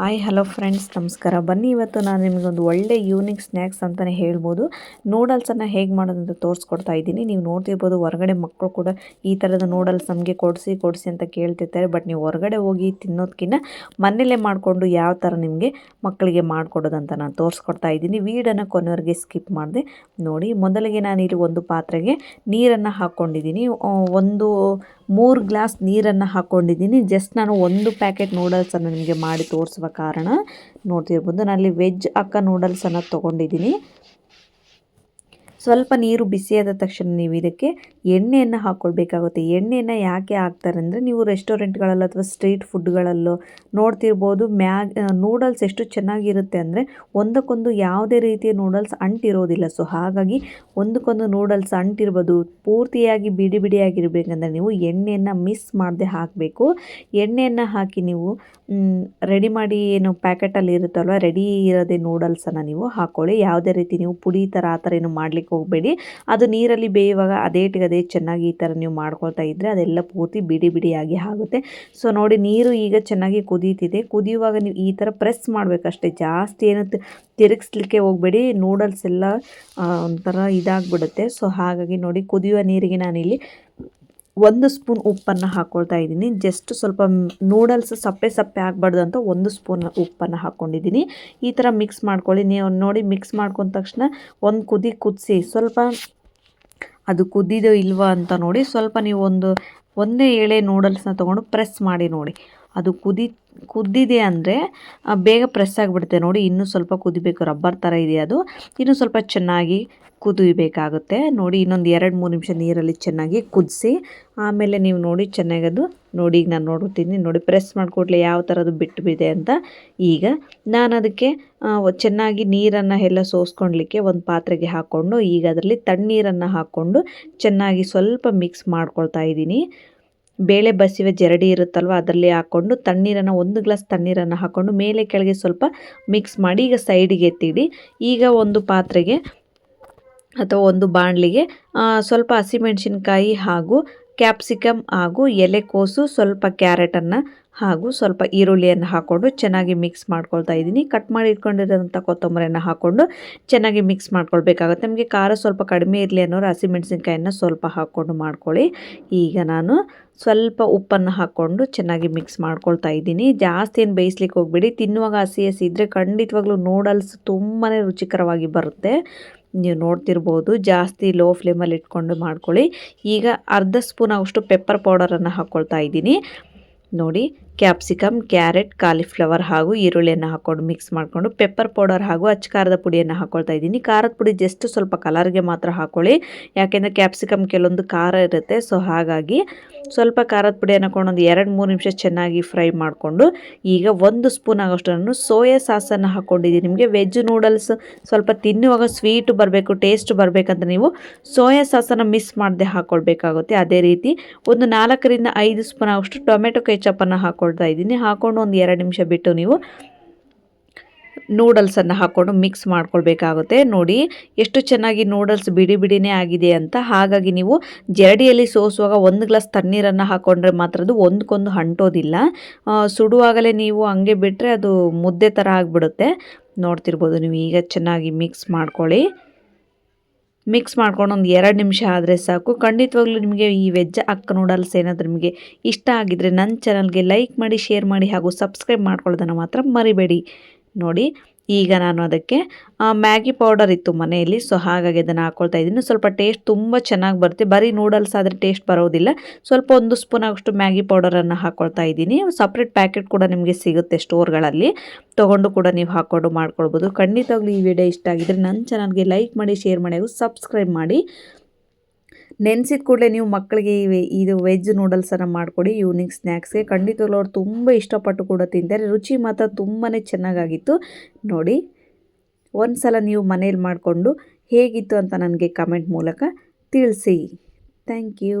Hi hello friends ನಮಸ್ಕಾರ. ಬನ್ನಿ, ಇವತ್ತು ನಾನು ನಿಮಗೊಂದು ಒಳ್ಳೆ ಯೂನಿಕ್ ಸ್ನ್ಯಾಕ್ಸ್ ಅಂತಲೇ ಹೇಳ್ಬೋದು. ನೂಡಲ್ಸನ್ನು ಹೇಗೆ ಮಾಡೋದಂತ ತೋರಿಸ್ಕೊಡ್ತಾ ಇದ್ದೀನಿ. ನೀವು ನೋಡ್ತಿರ್ಬೋದು, ಹೊರಗಡೆ ಮಕ್ಕಳು ಕೂಡ ಈ ಥರದ ನೂಡಲ್ಸ್ ನಮಗೆ ಕೊಡಿಸಿ ಕೊಡಿಸಿ ಅಂತ ಕೇಳ್ತಿರ್ತಾರೆ. ಬಟ್ ನೀವು ಹೊರಗಡೆ ಹೋಗಿ ತಿನ್ನೋದಕ್ಕಿಂತ ಮನೇಲೇ ಮಾಡಿಕೊಂಡು ಯಾವ ಥರ ನಿಮಗೆ ಮಕ್ಕಳಿಗೆ ಮಾಡಿಕೊಡೋದಂತ ನಾನು ತೋರಿಸ್ಕೊಡ್ತಾ ಇದ್ದೀನಿ. ವೀಡನ್ನು ಕೊನೆವರೆಗೆ ಸ್ಕಿಪ್ ಮಾಡಿದೆ. ನೋಡಿ, ಮೊದಲಿಗೆ ನಾನು ಇಲ್ಲಿ ಒಂದು ಪಾತ್ರೆಗೆ ನೀರನ್ನು ಹಾಕ್ಕೊಂಡಿದ್ದೀನಿ. ಒಂದು ಮೂರು ಗ್ಲಾಸ್ ನೀರನ್ನು ಹಾಕ್ಕೊಂಡಿದ್ದೀನಿ. ಜಸ್ಟ್ ನಾನು ಒಂದು ಪ್ಯಾಕೆಟ್ ನೂಡಲ್ಸನ್ನು ನಿಮಗೆ ಮಾಡಿ ತೋರಿಸುವ ಕಾರಣ ನೋಡ್ತಿರ್ಬೋದು. ನಾನಿಲ್ಲಿ ವೆಜ್ ಅಕ್ಕ ನೂಡಲ್ಸನ್ನು ತೊಗೊಂಡಿದ್ದೀನಿ. ಸ್ವಲ್ಪ ನೀರು ಬಿಸಿಯಾದ ತಕ್ಷಣ ನೀವು ಇದಕ್ಕೆ ಎಣ್ಣೆಯನ್ನು ಹಾಕ್ಕೊಳ್ಬೇಕಾಗುತ್ತೆ. ಎಣ್ಣೆಯನ್ನು ಯಾಕೆ ಹಾಕ್ತಾರೆ ಅಂದರೆ ನೀವು ರೆಸ್ಟೋರೆಂಟ್ಗಳಲ್ಲೋ ಅಥವಾ ಸ್ಟ್ರೀಟ್ ಫುಡ್ಗಳಲ್ಲೋ ನೋಡ್ತಿರ್ಬೋದು, ಮ್ಯಾಗ್ ನೂಡಲ್ಸ್ ಎಷ್ಟು ಚೆನ್ನಾಗಿರುತ್ತೆ ಅಂದರೆ ಒಂದಕ್ಕೊಂದು ಯಾವುದೇ ರೀತಿಯ ನೂಡಲ್ಸ್ ಅಂಟಿರೋದಿಲ್ಲ. ಸೊ, ಹಾಗಾಗಿ ಒಂದಕ್ಕೊಂದು ನೂಡಲ್ಸ್ ಅಂಟಿರ್ಬೋದು, ಪೂರ್ತಿಯಾಗಿ ಬಿಡಿ ಬಿಡಿಯಾಗಿರಬೇಕಂದ್ರೆ ನೀವು ಎಣ್ಣೆಯನ್ನು ಮಿಸ್ ಮಾಡದೆ ಹಾಕಬೇಕು. ಎಣ್ಣೆಯನ್ನು ಹಾಕಿ ನೀವು ರೆಡಿ ಮಾಡಿ ಏನು ಪ್ಯಾಕೆಟಲ್ಲಿ ಇರುತ್ತಲ್ವ, ರೆಡಿ ಇರೋದೇ ನೂಡಲ್ಸನ್ನು ನೀವು ಹಾಕ್ಕೊಳ್ಳಿ. ಯಾವುದೇ ರೀತಿ ನೀವು ಪುಡಿ ಥರ ಆ ಥರ ಏನು ಮಾಡಲಿಕ್ಕೆ ಹೋಗಬೇಡಿ. ಅದು ನೀರಲ್ಲಿ ಬೇಯುವಾಗ ಅದೇಟಿಗೆ ಅದೇ ಚೆನ್ನಾಗಿ ಈ ಥರ ನೀವು ಮಾಡ್ಕೊಳ್ತಾ ಇದ್ದರೆ ಅದೆಲ್ಲ ಪೂರ್ತಿ ಬಿಡಿ ಬಿಡಿಯಾಗಿ ಆಗುತ್ತೆ. ಸೊ ನೋಡಿ ನೀರು ಈಗ ಚೆನ್ನಾಗಿ ಕುದೀತಿದೆ. ಕುದಿಯುವಾಗ ನೀವು ಈ ಥರ ಪ್ರೆಸ್ ಮಾಡಬೇಕಷ್ಟೇ. ಜಾಸ್ತಿ ಏನು ತಿರುಗಿಸ್ಲಿಕ್ಕೆ ಹೋಗಬೇಡಿ. ನೂಡಲ್ಸ್ ಎಲ್ಲ ಒಂಥರ ಇದಾಗ್ಬಿಡುತ್ತೆ. ಸೊ ಹಾಗಾಗಿ ನೋಡಿ ಕುದಿಯುವ ನೀರಿಗೆ ನಾನಿಲ್ಲಿ ಒಂದು ಸ್ಪೂನ್ ಉಪ್ಪನ್ನು ಹಾಕ್ಕೊಳ್ತಾ ಇದ್ದೀನಿ. ಜಸ್ಟ್ ಸ್ವಲ್ಪ ನೂಡಲ್ಸ್ ಸಪ್ಪೆ ಸಪ್ಪೆ ಆಗಬಾರ್ದು ಅಂತ ಒಂದು ಸ್ಪೂನ್ ಉಪ್ಪನ್ನು ಹಾಕ್ಕೊಂಡಿದ್ದೀನಿ ಈ ಥರ ಮಿಕ್ಸ್ ಮಾಡ್ಕೊಳ್ಳಿ. ನೀವು ನೋಡಿ ಮಿಕ್ಸ್ ಮಾಡ್ಕೊಂಡ ತಕ್ಷಣ ಒಂದು ಕುದಿ ಕುದಿಸಿ ಸ್ವಲ್ಪ ಅದು ಕುದ್ದಿದೋ ಇಲ್ವಾ ಅಂತ ನೋಡಿ ಸ್ವಲ್ಪ ನೀವು ಒಂದು ಒಂದೇ ಎಳೆ ನೂಡಲ್ಸ್ನ ತೊಗೊಂಡು ಪ್ರೆಸ್ ಮಾಡಿ ನೋಡಿ. ಅದು ಕುದಿ ಕುದ್ದಿದೆ ಅಂದರೆ ಬೇಗ ಪ್ರೆಸ್ ಆಗಿಬಿಡುತ್ತೆ ನೋಡಿ. ಇನ್ನೂ ಸ್ವಲ್ಪ ಕುದಿಬೇಕು. ರಬ್ಬರ್ ಥರ ಇದೆ ಅದು. ಇನ್ನೂ ಸ್ವಲ್ಪ ಚೆನ್ನಾಗಿ ಕುದಿಬೇಕಾಗುತ್ತೆ. ನೋಡಿ, ಇನ್ನೊಂದು ಎರಡು, ಮೂರು ನಿಮಿಷ ನೀರಲ್ಲಿ ಚೆನ್ನಾಗಿ ಕುದಿಸಿ, ಆಮೇಲೆ ನೀವು ನೋಡಿ ಚೆನ್ನಾಗಿ ಅದು ನೋಡಿ, ಈಗ ನಾನು ನೋಡುತ್ತೀನಿ ನೋಡಿ, ಪ್ರೆಸ್ ಮಾಡಿಕೊಡ್ಲಿ ಯಾವ ಥರದ್ದು ಬಿಟ್ಟು ಬಿದೆ ಅಂತ. ಈಗ ನಾನು ಅದಕ್ಕೆ ಚೆನ್ನಾಗಿ ನೀರನ್ನು ಎಲ್ಲ ಸೋಸ್ಕೊಳ್ಲಿಕ್ಕೆ ಒಂದು ಪಾತ್ರೆಗೆ ಹಾಕ್ಕೊಂಡು ಈಗ ಅದರಲ್ಲಿ ತಣ್ಣೀರನ್ನು ಹಾಕ್ಕೊಂಡು ಚೆನ್ನಾಗಿ ಸ್ವಲ್ಪ ಮಿಕ್ಸ್ ಮಾಡ್ಕೊಳ್ತಾ ಇದ್ದೀನಿ. ಬೇಳೆ ಬಸಿವೆ ಜರಡಿ ಇರುತ್ತಲ್ವ, ಅದರಲ್ಲಿ ಹಾಕ್ಕೊಂಡು ತಣ್ಣೀರನ್ನು, ಒಂದು ಗ್ಲಾಸ್ ತಣ್ಣೀರನ್ನು ಹಾಕ್ಕೊಂಡು ಮೇಲೆ ಕೆಳಗೆ ಸ್ವಲ್ಪ ಮಿಕ್ಸ್ ಮಾಡಿ ಈಗ ಸೈಡಿಗೆ ಎತ್ತಿಡಿ. ಈಗ ಒಂದು ಪಾತ್ರೆಗೆ ಅಥವಾ ಒಂದು ಬಾಣಲಿಗೆ ಸ್ವಲ್ಪ ಹಸಿಮೆಣಸಿನ್ಕಾಯಿ ಹಾಗೂ ಕ್ಯಾಪ್ಸಿಕಮ್ ಹಾಗೂ ಎಲೆಕೋಸು ಸ್ವಲ್ಪ ಕ್ಯಾರೆಟನ್ನು ಹಾಗೂ ಸ್ವಲ್ಪ ಈರುಳ್ಳಿಯನ್ನು ಹಾಕ್ಕೊಂಡು ಚೆನ್ನಾಗಿ ಮಿಕ್ಸ್ ಮಾಡ್ಕೊಳ್ತಾ ಇದ್ದೀನಿ. ಕಟ್ ಮಾಡಿ ಇಟ್ಕೊಂಡಿರೋಂಥ ಕೊತ್ತಂಬರಿಯನ್ನು ಹಾಕ್ಕೊಂಡು ಚೆನ್ನಾಗಿ ಮಿಕ್ಸ್ ಮಾಡ್ಕೊಳ್ಬೇಕಾಗುತ್ತೆ. ನಮಗೆ ಖಾರ ಸ್ವಲ್ಪ ಕಡಿಮೆ ಇರಲಿ ಅನ್ನೋರು ಹಸಿಮೆಣಸಿನ್ಕಾಯನ್ನು ಸ್ವಲ್ಪ ಹಾಕ್ಕೊಂಡು ಮಾಡ್ಕೊಳ್ಳಿ. ಈಗ ನಾನು ಸ್ವಲ್ಪ ಉಪ್ಪನ್ನು ಹಾಕ್ಕೊಂಡು ಚೆನ್ನಾಗಿ ಮಿಕ್ಸ್ ಮಾಡ್ಕೊಳ್ತಾ ಇದ್ದೀನಿ. ಜಾಸ್ತಿ ಏನು ಬೇಯಿಸ್ಲಿಕ್ಕೆ ಹೋಗ್ಬೇಡಿ. ತಿನ್ನುವಾಗ ಹಸಿ ಹಸಿ ಇದ್ದರೆ ಖಂಡಿತವಾಗ್ಲೂ ನೂಡಲ್ಸ್ ತುಂಬಾ ರುಚಿಕರವಾಗಿ ಬರುತ್ತೆ. ನೀವು ನೋಡ್ತಿರ್ಬೋದು, ಜಾಸ್ತಿ ಲೋ ಫ್ಲೇಮಲ್ಲಿ ಇಟ್ಕೊಂಡು ಮಾಡ್ಕೊಳ್ಳಿ. ಈಗ ಅರ್ಧ ಸ್ಪೂನ್ ಅಷ್ಟು ಪೆಪ್ಪರ್ ಪೌಡರನ್ನು ಹಾಕ್ಕೊಳ್ತಾ ಇದ್ದೀನಿ. ನೋಡಿ ಕ್ಯಾಪ್ಸಿಕಮ್, ಕ್ಯಾರೆಟ್, ಕಾಲಿಫ್ಲವರ್ ಹಾಗೂ ಈರುಳ್ಳಿಯನ್ನು ಹಾಕ್ಕೊಂಡು ಮಿಕ್ಸ್ ಮಾಡಿಕೊಂಡು ಪೆಪ್ಪರ್ ಪೌಡರ್ ಹಾಗೂ ಅಚ್ಚ ಖಾರದ ಪುಡಿಯನ್ನು ಹಾಕ್ಕೊಳ್ತಾ ಇದ್ದೀನಿ. ಖಾರದ ಪುಡಿ ಜಸ್ಟ್ ಸ್ವಲ್ಪ ಕಲರ್ಗೆ ಮಾತ್ರ ಹಾಕ್ಕೊಳ್ಳಿ ಯಾಕೆಂದರೆ ಕ್ಯಾಪ್ಸಿಕಮ್ ಕೆಲವೊಂದು ಖಾರ ಇರುತ್ತೆ ಸೊ ಹಾಗಾಗಿ ಸ್ವಲ್ಪ ಖಾರದ ಪುಡಿಯನ್ನು ಹಾಕೊಂಡು ಒಂದು ಎರಡು ಮೂರು ನಿಮಿಷ ಚೆನ್ನಾಗಿ ಫ್ರೈ ಮಾಡಿಕೊಂಡು ಈಗ ಒಂದು ಸ್ಪೂನ್ ಆಗೋಷ್ಟು ನಾನು ಸೋಯಾ ಸಾಸನ್ನು ಹಾಕ್ಕೊಂಡಿದ್ದೀನಿ ನಿಮಗೆ ವೆಜ್ ನೂಡಲ್ಸ್ ಸ್ವಲ್ಪ ತಿನ್ನುವಾಗ ಸ್ವೀಟ್ ಬರಬೇಕು ಟೇಸ್ಟ್ ಬರಬೇಕಂತ ನೀವು ಸೋಯಾ ಸಾಸನ್ನು ಮಿಸ್ ಮಾಡದೆ ಹಾಕ್ಕೊಳ್ಬೇಕಾಗುತ್ತೆ ಅದೇ ರೀತಿ ಒಂದು ನಾಲ್ಕರಿಂದ ಐದು ಸ್ಪೂನ್ ಆಗೋಷ್ಟು ಟೊಮೆಟೊ ಕೆಚಪ್ಪನ್ನು ಹಾಕ್ಕೊಳ್ತಾ ಇದ್ದೀನಿ. ಹಾಕ್ಕೊಂಡು ಒಂದು ಎರಡು ನಿಮಿಷ ಬಿಟ್ಟು ನೀವು ನೂಡಲ್ಸನ್ನು ಹಾಕ್ಕೊಂಡು ಮಿಕ್ಸ್ ಮಾಡ್ಕೊಳ್ಬೇಕಾಗುತ್ತೆ. ನೋಡಿ ಎಷ್ಟು ಚೆನ್ನಾಗಿ ನೂಡಲ್ಸ್ ಬಿಡಿ ಬಿಡಿನೇ ಆಗಿದೆ ಅಂತ. ಹಾಗಾಗಿ ನೀವು ಜರಡಿಯಲ್ಲಿ ಸೋಸುವಾಗ ಒಂದು ಗ್ಲಾಸ್ ತಣ್ಣೀರನ್ನು ಹಾಕ್ಕೊಂಡ್ರೆ ಮಾತ್ರ ಅದು ಒಂದಕ್ಕೊಂದು ಅಂಟೋದಿಲ್ಲ ಸುಡುವಾಗಲೇ ನೀವು ಹಂಗೆ ಬಿಟ್ಟರೆ ಅದು ಮುದ್ದೆ ಥರ ಆಗಿಬಿಡುತ್ತೆ. ನೋಡ್ತಿರ್ಬೋದು ನೀವು ಈಗ ಚೆನ್ನಾಗಿ ಮಿಕ್ಸ್ ಮಾಡ್ಕೊಳ್ಳಿ. ಮಿಕ್ಸ್ ಮಾಡ್ಕೊಂಡು ಒಂದು ಎರಡು ನಿಮಿಷ ಆದರೆ ಸಾಕು. ಖಂಡಿತವಾಗ್ಲೂ ನಿಮಗೆ ಈ ವೆಜ್ ಅಕ್ಕ ನೂಡಲ್ಸ್ ಏನಾದರೂ ನಿಮಗೆ ಇಷ್ಟ ಆಗಿದ್ದರೆ ನನ್ನ ಚಾನಲ್ಗೆ ಲೈಕ್ ಮಾಡಿ ಶೇರ್ ಮಾಡಿ ಹಾಗೂ ಸಬ್ಸ್ಕ್ರೈಬ್ ಮಾಡ್ಕೊಳ್ಳೋದನ್ನು ಮಾತ್ರ ಮರಿಬೇಡಿ. ನೋಡಿ ಈಗ ನಾನು ಅದಕ್ಕೆ ಮ್ಯಾಗಿ ಪೌಡರ್ ಇತ್ತು ಮನೆಯಲ್ಲಿ, ಸೊ ಹಾಗಾಗಿ ಅದನ್ನು ಹಾಕ್ಕೊಳ್ತಾ ಇದ್ದೀನಿ. ಸ್ವಲ್ಪ ಟೇಸ್ಟ್ ತುಂಬ ಚೆನ್ನಾಗಿ ಬರುತ್ತೆ. ಬರೀ ನೂಡಲ್ಸ್ ಆದರೆ ಟೇಸ್ಟ್ ಬರೋದಿಲ್ಲ. ಸ್ವಲ್ಪ ಒಂದು ಸ್ಪೂನ್ ಆಗೋಷ್ಟು ಮ್ಯಾಗಿ ಪೌಡರನ್ನು ಹಾಕ್ಕೊಳ್ತಾ ಇದ್ದೀನಿ. ಸಪ್ರೇಟ್ ಪ್ಯಾಕೆಟ್ ಕೂಡ ನಿಮಗೆ ಸಿಗುತ್ತೆ ಸ್ಟೋರ್ಗಳಲ್ಲಿ. ತೊಗೊಂಡು ಕೂಡ ನೀವು ಹಾಕ್ಕೊಂಡು ಮಾಡ್ಕೊಳ್ಬೋದು. ಖಂಡಿತವಾಗ್ಲೂ ಈ ವಿಡಿಯೋ ಇಷ್ಟ ಆಗಿದ್ರೆ ನನ್ನ ಚಾನಲ್ಗೆ ಲೈಕ್ ಮಾಡಿ ಶೇರ್ ಮಾಡಿ ಹಾಗೂ ಸಬ್ಸ್ಕ್ರೈಬ್ ಮಾಡಿ. ನೆನೆಸಿದ ಕೂಡಲೇ ನೀವು ಮಕ್ಕಳಿಗೆ ಇದು ವೆಜ್ ನೂಡಲ್ಸನ್ನು ಮಾಡಿಕೊಡಿ ಈವ್ನಿಂಗ್ ಸ್ನ್ಯಾಕ್ಸ್ಗೆ ಖಂಡಿತವಾಗ್ಲೂ ಅವ್ರು ತುಂಬ ಇಷ್ಟಪಟ್ಟು ಕೂಡ ತಿಂತಾರೆ. ರುಚಿ ಮಾತ್ರ ತುಂಬಾ ಚೆನ್ನಾಗಾಗಿತ್ತು. ನೋಡಿ ಒಂದು ಸಲ ನೀವು ಮನೇಲಿ ಮಾಡಿಕೊಂಡು ಹೇಗಿತ್ತು ಅಂತ ನನಗೆ ಕಮೆಂಟ್ ಮೂಲಕ ತಿಳಿಸಿ. Thank you